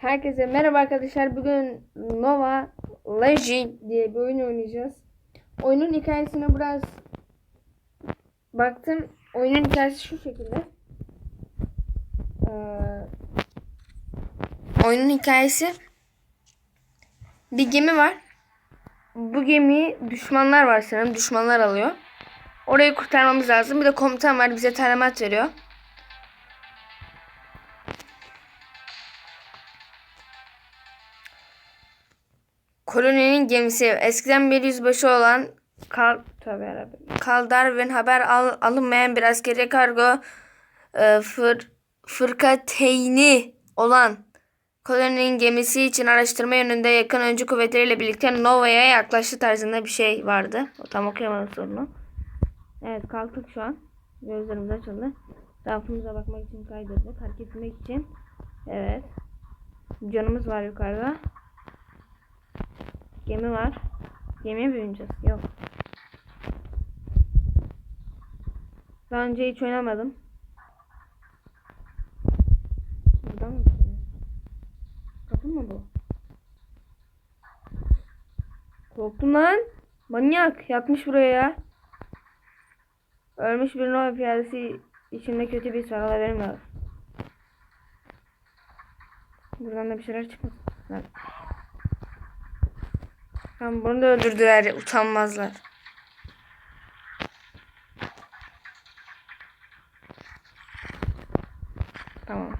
Herkese merhaba arkadaşlar. Bugün Nova Legend diye bir oyun oynayacağız. Oyunun hikayesine biraz baktım. Oyunun hikayesi şu şekilde. Ee, oyunun hikayesi bir gemi var. Bu gemiyi düşmanlar var sanırım. Düşmanlar alıyor. Orayı kurtarmamız lazım. Bir de komutan var bize talimat veriyor. Koloninin gemisi eskiden bir yüzbaşı olan Kal Tövbe yarabbim. Kaldarwin haber al, alınmayan bir askeri kargo e, fır, fırkateyni olan koloninin gemisi için araştırma yönünde yakın öncü kuvvetleriyle birlikte Nova'ya yaklaştı tarzında bir şey vardı. O tam okuyamadım sorunu. Evet kalktık şu an. Gözlerimiz açıldı. Rafımıza bakmak için kaydırdık. Hareket etmek için. Evet. Canımız var yukarıda. Gemi var. Gemiye mi bineceğiz? Yok. Daha önce hiç oynamadım. Buradan mı? Kapı mı bu? Korktum lan. Manyak. Yatmış buraya ya. Ölmüş bir Nova piyadesi içinde kötü bir sarı haberim var. Buradan da bir şeyler çıkmasın. Nerede? Tamam bunu da öldürdüler utanmazlar. Tamam.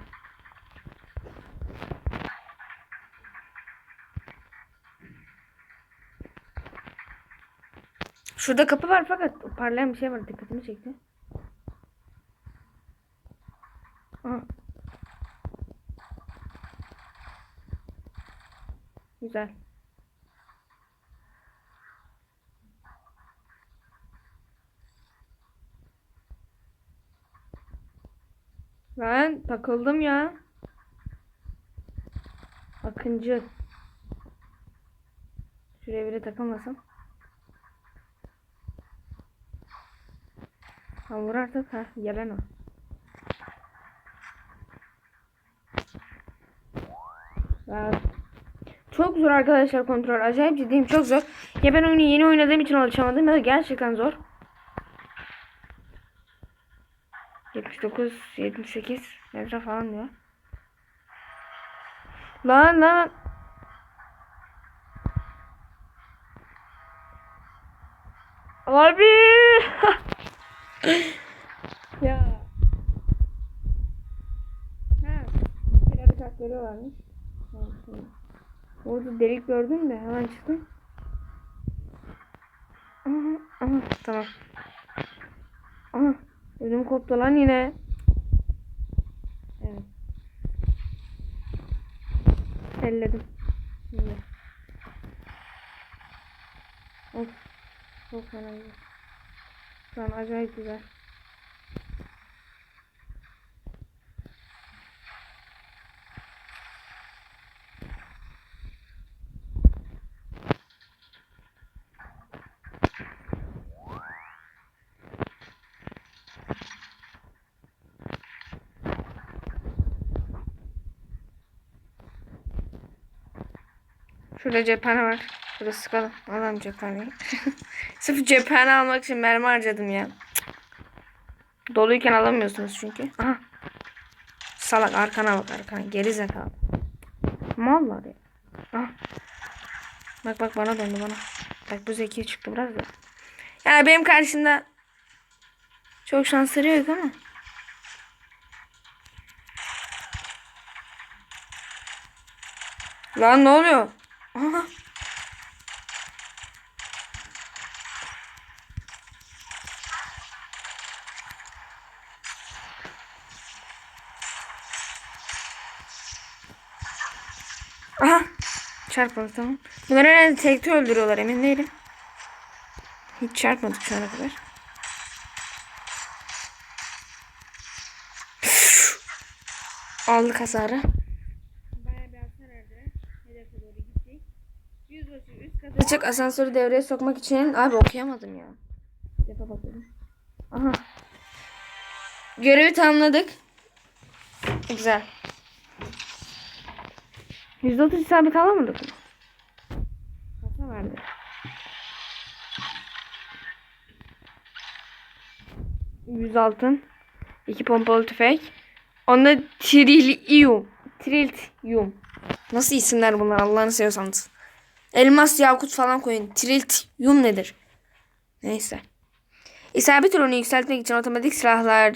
Şurada kapı var fakat parlayan bir şey var dikkatimi çekti. Aha. Güzel. Ben takıldım ya. Akıncı. Şuraya biri takılmasın. Ha vur artık ha. Gelen o. Ya, Çok zor arkadaşlar kontrol. Acayip ciddiyim. Çok zor. Ya ben oyunu yeni oynadığım için alışamadım ya gerçekten zor. 79, 78 metre falan diyor. Lan lan. Abi. ya. Ha. Bir hareketleri varmış. Orada delik gördüm de hemen çıktım. Aha, aha, tamam. Aha. Ödüm koptu lan yine. Evet. Elledim. Şimdi. Of. Çok fena. Şu an acayip güzel. Şurada cephane var. Şurada sıkalım. Alalım cephaneyi. Sırf cephane almak için mermi harcadım ya. Doluyken alamıyorsunuz çünkü. Aha. Salak arkana bak arkana. Geri zekalı. Mallar ya. Aha. Bak bak bana döndü bana. Bak bu zeki çıktı biraz da. Yani benim karşımda çok şansları yok ama. Lan ne oluyor? Aha. Aha. Çarpmadı tamam. Bunları herhalde tekte öldürüyorlar emin değilim. Hiç çarpmadık şu ana kadar. Aldık hasarı. Bayağı bir hasar verdiler. Hedefe doğru gittik. Yüzbaşı üst kata çık asansörü devreye sokmak için. Abi okuyamadım ya. Defa bakıyorum. Aha. Görevi tamamladık. Güzel. %30 isabet alamadık mı? Kaça verdi? Yüz altın. iki pompalı tüfek. Onda trilium. Triltium. Nasıl isimler bunlar Allah'ını seviyorsanız. Elmas, yakut falan koyun. Triltium nedir? Neyse. İsabet oranını yükseltmek için otomatik silahlar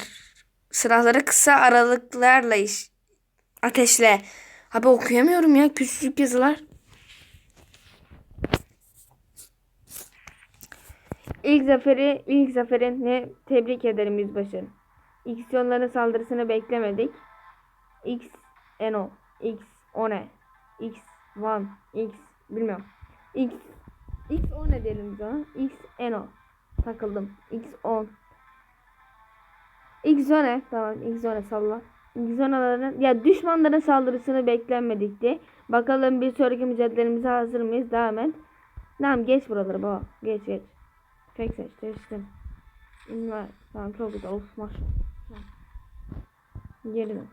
silahları kısa aralıklarla iş, ateşle. Abi okuyamıyorum ya küçücük yazılar. İlk zaferi, ilk zaferini tebrik ederim yüzbaşı. İksiyonların saldırısını beklemedik. X Eno, X One, X One, X bilmiyorum. X X O ne diyelim biz ona? X Eno. Takıldım. X 10. X One tamam X One salla. X One'ların ya düşmanların saldırısını beklenmedikti. Bakalım bir sonraki mücadelemize hazır mıyız? Devam et. Tamam geç buraları baba. Geç geç. Tek seç seçtim. İnme. Tamam çok güzel. Of. Tamam. Geri dön.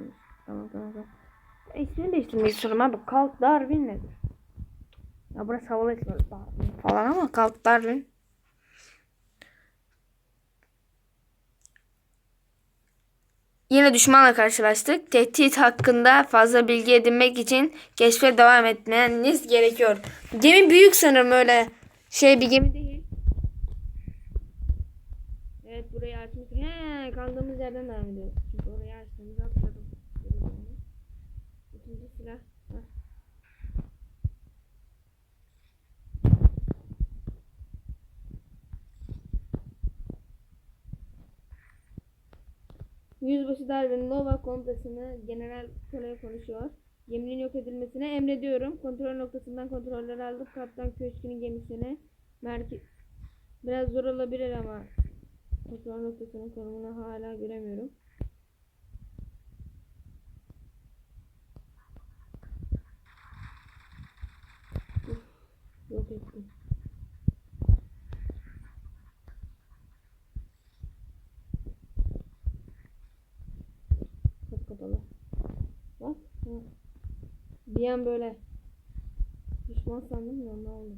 Mı? Tamam tamam tamam. Ya, ismini değiştirmeyi istiyorum abi. Kalk Darwin nedir? Ya burası havalı ismi falan ama Kalk Darwin. Yine düşmanla karşılaştık. Tehdit hakkında fazla bilgi edinmek için keşfe devam etmeniz gerekiyor. Gemi büyük sanırım öyle şey bir gemi değil. Evet burayı açmış. He kaldığımız yerden devam ediyoruz. Çünkü orayı açtığımızı hatırladım. İkinci silah. Heh. Yüzbaşı Darwin Nova komutasını General Kono'ya konuşuyor. Geminin yok edilmesine emrediyorum. Kontrol noktasından kontrolleri aldık. Kaptan Köşkü'nün gemisine merkez biraz zor olabilir ama kontrol noktasının konumunu hala göremiyorum. Yok ettim. Çok kapalı. Bak. Hı. Bir an böyle düşman sandım ya ne oldu?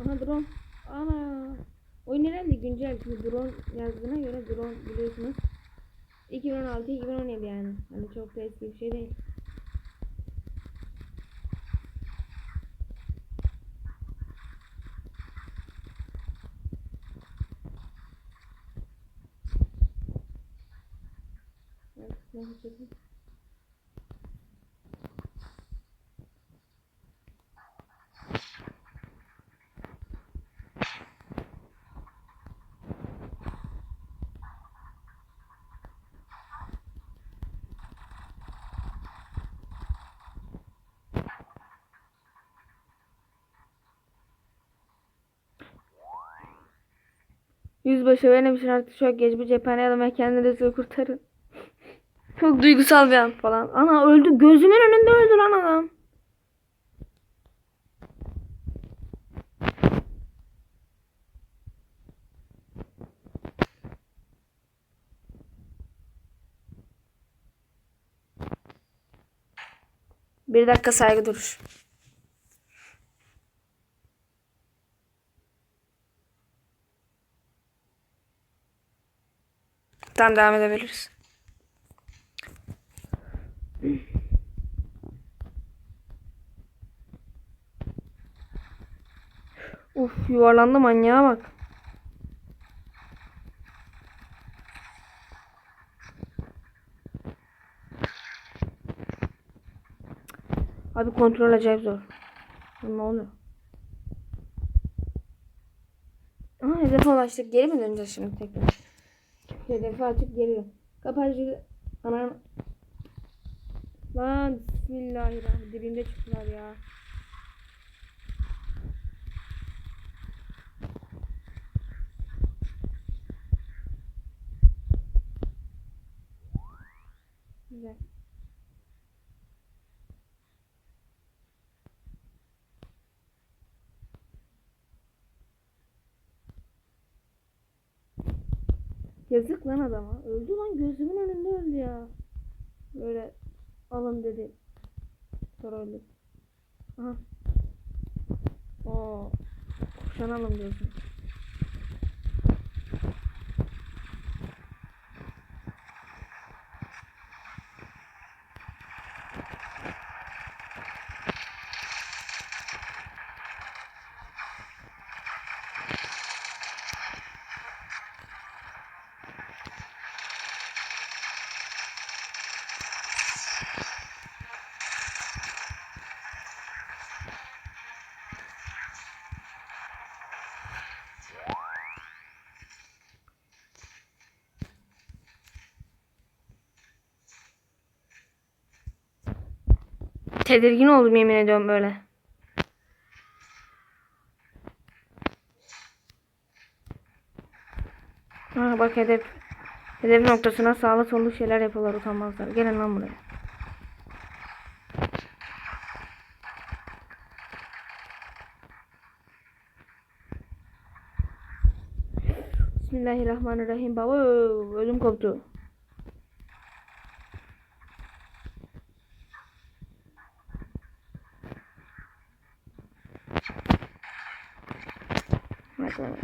Aha drone. Ana. Oyun herhalde güncel. Şimdi drone yazdığına göre drone biliyorsunuz. 2016 2017 yani. Hani çok da eski bir şey değil. Çekin. Yüzbaşı benim için artık çok geç bir cephaneye alın ve kendinizi kurtarın. Çok duygusal bir an falan. Ana öldü. Gözümün önünde öldü lan adam. Bir dakika saygı duruş. Tamam devam edebiliriz. Uf yuvarlandı manyağa bak. Abi kontrol acayip zor. Ne oluyor? Aa hedefe ulaştık. Geri mi döneceğiz şimdi tekrar? Hedefi açıp dön. Kapacı... Ana... Lan bismillahirrahmanirrahim. Dibinde çıktılar ya. Güzel. Yazık lan adama. Öldü lan gözümün önünde öldü ya. Böyle alın dedi. Öldü. Aha. Oo. Kuşanalım diyorsun. Tedirgin oldum yemin ediyorum böyle. Ha bak hedef. Hedef noktasına sağlı sollu şeyler yapıyorlar utanmazlar. Gelin lan buraya. Bismillahirrahmanirrahim. Baba ödüm koptu. Bakalım.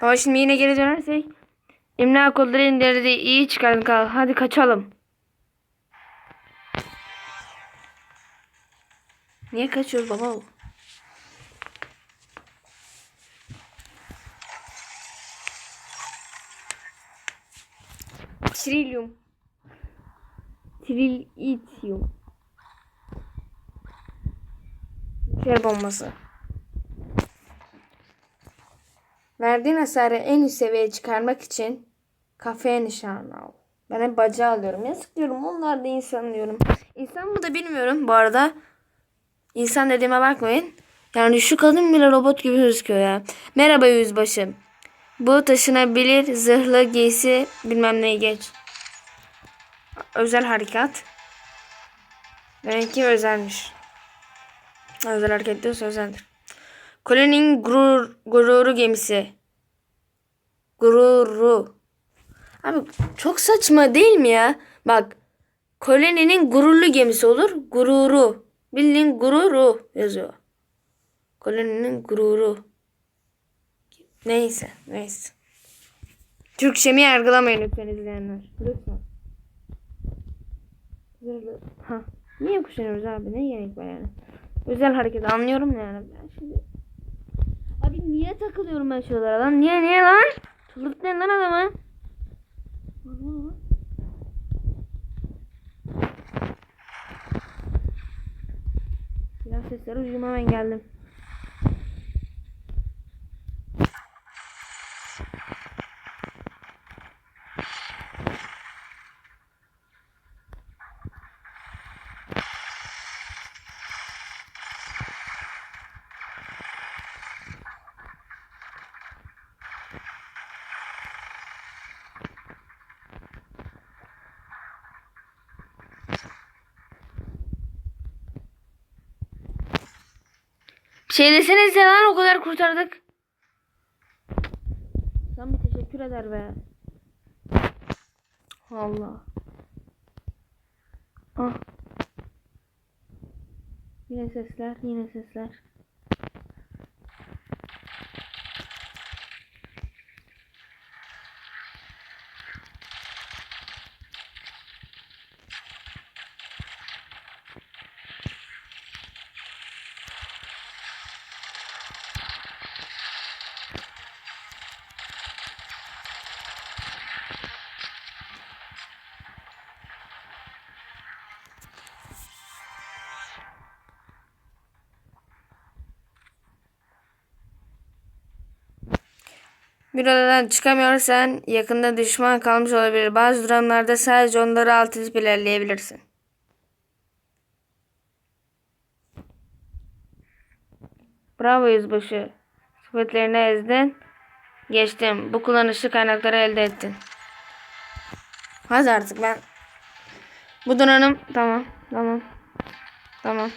Ama şimdi yine geri dönersek İmla kodları indirdi. iyi çıkardın kal. Hadi kaçalım. Niye kaçıyoruz baba? Trilyum. Trilityum. Nükleer bombası. Verdiğin hasarı en üst seviyeye çıkarmak için kafeye nişan al. Ben hep bacağı alıyorum. Yazık diyorum. Onlar da insan diyorum. İnsan mı da bilmiyorum bu arada. İnsan dediğime bakmayın. Yani şu kadın bile robot gibi gözüküyor ya. Merhaba yüzbaşı. Bu taşınabilir zırhlı giysi bilmem neyi geç. Özel harekat. Demek ki özelmiş. Özel hareket diyorsa özeldir. Koloninin gurur, gururu gemisi. Gururu. Abi çok saçma değil mi ya? Bak. Koloninin gururlu gemisi olur. Gururu. Bildiğin gururu yazıyor. Koloninin gururu. Neyse. Neyse. Türkçemi yargılamayın lütfen izleyenler. Lütfen. Ha. Niye kuşanıyoruz abi? Ne gerek var yani? Özel hareket anlıyorum yani. Ben şimdi... Abi niye takılıyorum ben şuralara lan? Niye niye lan? Çıldırtmayın lan adamı. Silah sesleri ucuma ben geldim. Şey desenize lan o kadar kurtardık. Lan bir teşekkür eder be. Allah. Ah. Yine sesler, yine sesler. Bir odadan çıkamıyorsan yakında düşman kalmış olabilir. Bazı durumlarda sadece onları alt edip ilerleyebilirsin. Bravo yüzbaşı. Sıfatlarını ezdin. Geçtim. Bu kullanışlı kaynakları elde ettin. Hadi artık ben. Bu donanım. Tamam. Tamam. Tamam.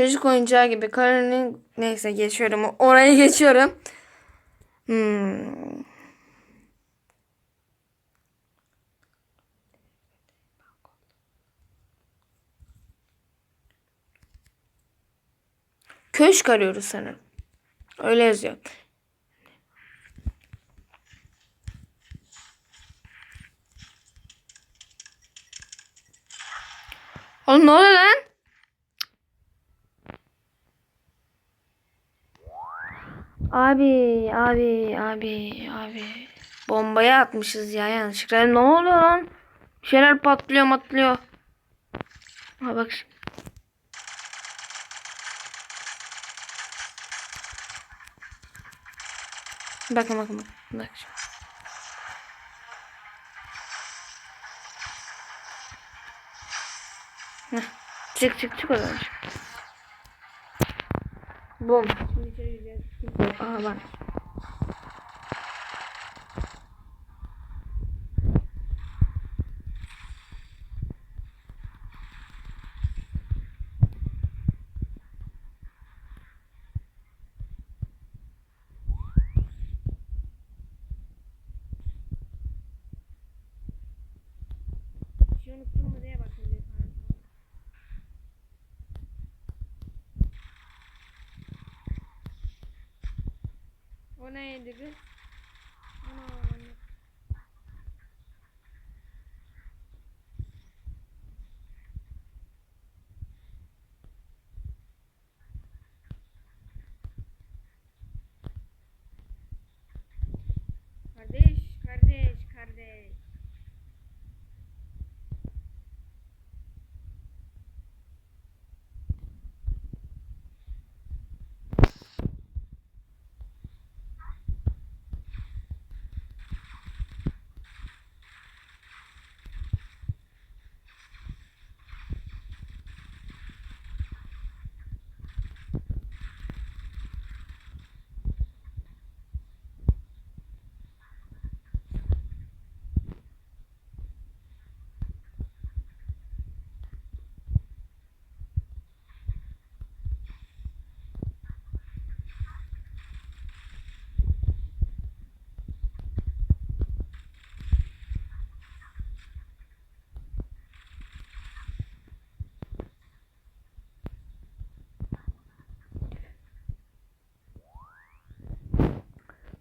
Çocuk oyuncağı gibi. Karolin'in neyse geçiyorum. Oraya geçiyorum. Hmm. Köşk arıyoruz sanırım. Öyle yazıyor. Oğlum ne oluyor lan? Abi, abi, abi, abi. Bombayı atmışız ya yanlışlıkla. Ne oluyor lan? Şeyler patlıyor matlıyor. Ha bak. Bakın bakın bakın. Bak. Çık çık çık çık. Bom. Şimdi içeri gireceğiz. Aha bak. Bir şey unuttum mu diye bakın diye sana. O neydi? Aman. Kardeş, kardeş, kardeş.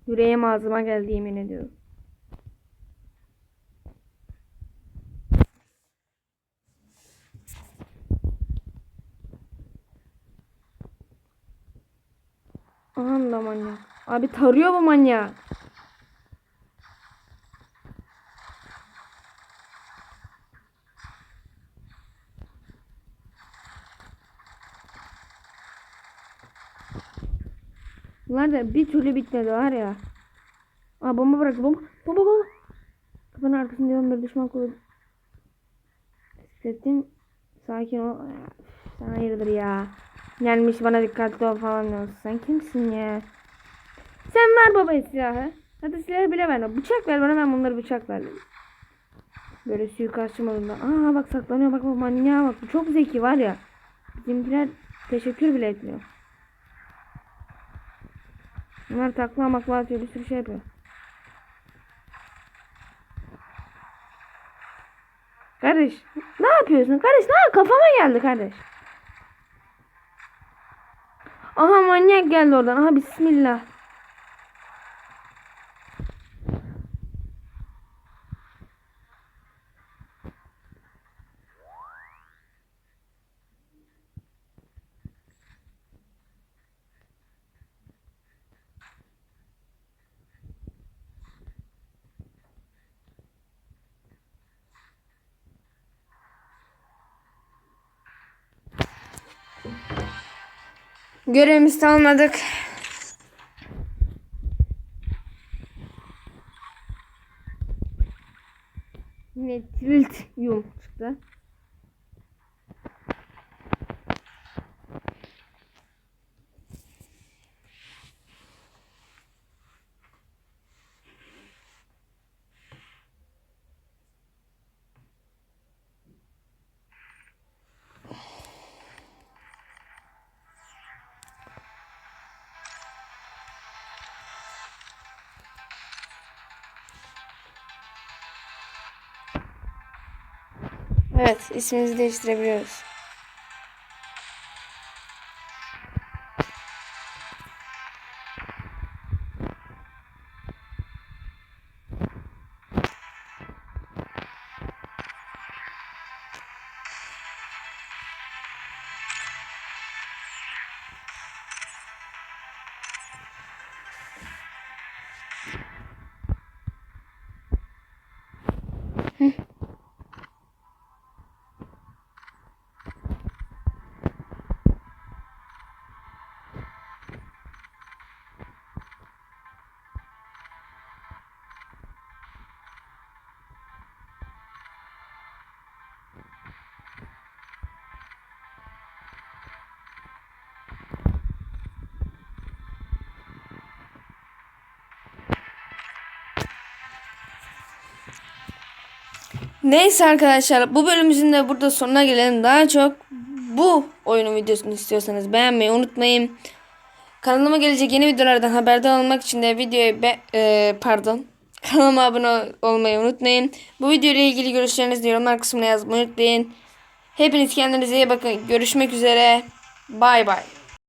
Yüreğim ağzıma geldi yemin ediyorum. Aman da manyak. Abi tarıyor bu manyak. Bunlar da bir türlü bitmedi var ya. Aa bomba bırak bomba. Bomba bomba. Kapının arkasında diyorum bir düşman kulu. Hissettim. Sakin ol. Sen hayırdır ya. Gelmiş bana dikkatli ol falan diyorsun. Sen kimsin ya? Sen ver baba silahı. Hadi silahı bile ver. Bıçak ver bana ben bunları bıçaklar. Böyle suikastçı modunda. Aa bak saklanıyor bak bak manyağa bak. Bu çok zeki var ya. Bizimkiler teşekkür bile etmiyor. Bunlar takla makla atıyor bir sürü şey yapıyor. Kardeş ne yapıyorsun? Kardeş ne kafama geldi kardeş. Aha manyak geldi oradan. Aha bismillah. Görevimizi tamamladık. Yine tilt Evet isminizi değiştirebiliyoruz. Neyse arkadaşlar bu bölümümüzün de burada sonuna gelelim. Daha çok bu oyunun videosunu istiyorsanız beğenmeyi unutmayın. Kanalıma gelecek yeni videolardan haberdar olmak için de videoyu be e, pardon kanalıma abone olmayı unutmayın. Bu video ile ilgili görüşlerinizi yorumlar kısmına yazmayı unutmayın. Hepiniz kendinize iyi bakın. Görüşmek üzere. Bay bay.